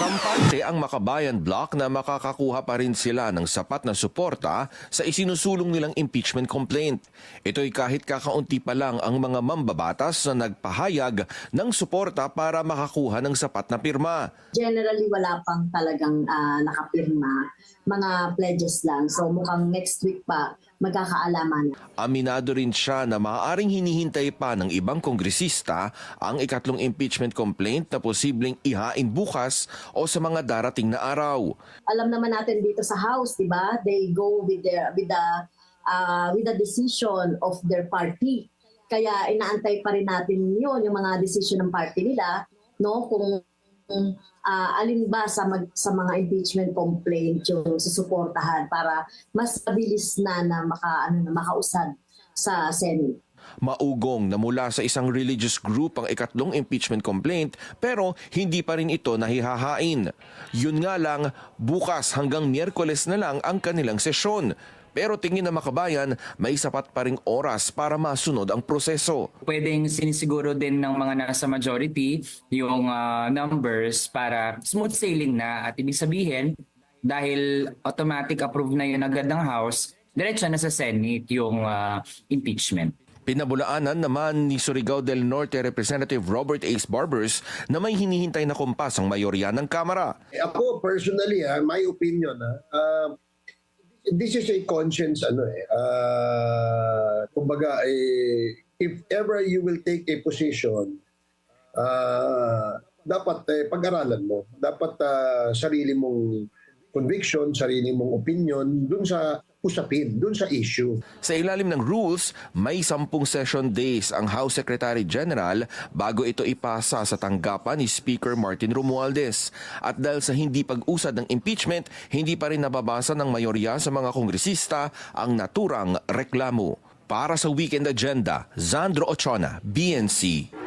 Kampante ang Makabayan Block na makakakuha pa rin sila ng sapat na suporta sa isinusulong nilang impeachment complaint. Ito'y kahit kakaunti pa lang ang mga mambabatas na nagpahayag ng suporta para makakuha ng sapat na pirma. Generally, wala pang talagang ah, nakapirma. Mga pledges lang. So mukhang next week pa magkakaalaman. Aminado rin siya na maaaring hinihintay pa ng ibang kongresista ang ikatlong impeachment complaint na posibleng ihain bukas o sa mga darating na araw. Alam naman natin dito sa House, di ba? They go with their with the ah, with the decision of their party. Kaya inaantay pa rin natin 'yon, yung mga decision ng party nila, no? Kung ah, alin mag, sa mga impeachment complaint yung susuportahan para mas mabilis na na maka ano na makausad sa Senate. Maugong na mula sa isang religious group ang ikatlong impeachment complaint pero hindi pa rin ito nahihahain. Yun nga lang, bukas hanggang Miyerkules na lang ang kanilang sesyon. Pero tingin na makabayan, may sapat pa ring oras para masunod ang proseso. pwedeng sinisiguro din ng mga nasa majority yung ah, numbers para smooth sailing na at ibig sabihin dahil automatic approve na yun agad ng House, diretso na sa Senate yung ah, impeachment. Pinabulaanan naman ni Surigao del Norte Representative Robert Ace Barbers na may hinihintay na kumpas ang mayorya ng Kamara. Eh, Ako personally, ha, my opinion, ha, uh, this is a conscience ano eh. Uh, kumbaga eh, if ever you will take a position, uh, dapat eh, pag-aralan mo. Dapat ah, sarili mong conviction, sarili mong opinion dun sa usapin, dun sa issue. Sa ilalim ng rules, may sampung session days ang House Secretary General bago ito ipasa sa tanggapan ni Speaker Martin Romualdez. At dahil sa hindi pag-usad ng impeachment, hindi pa rin nababasa ng mayorya sa mga kongresista ang naturang reklamo. Para sa Weekend Agenda, Zandro Ochona, BNC.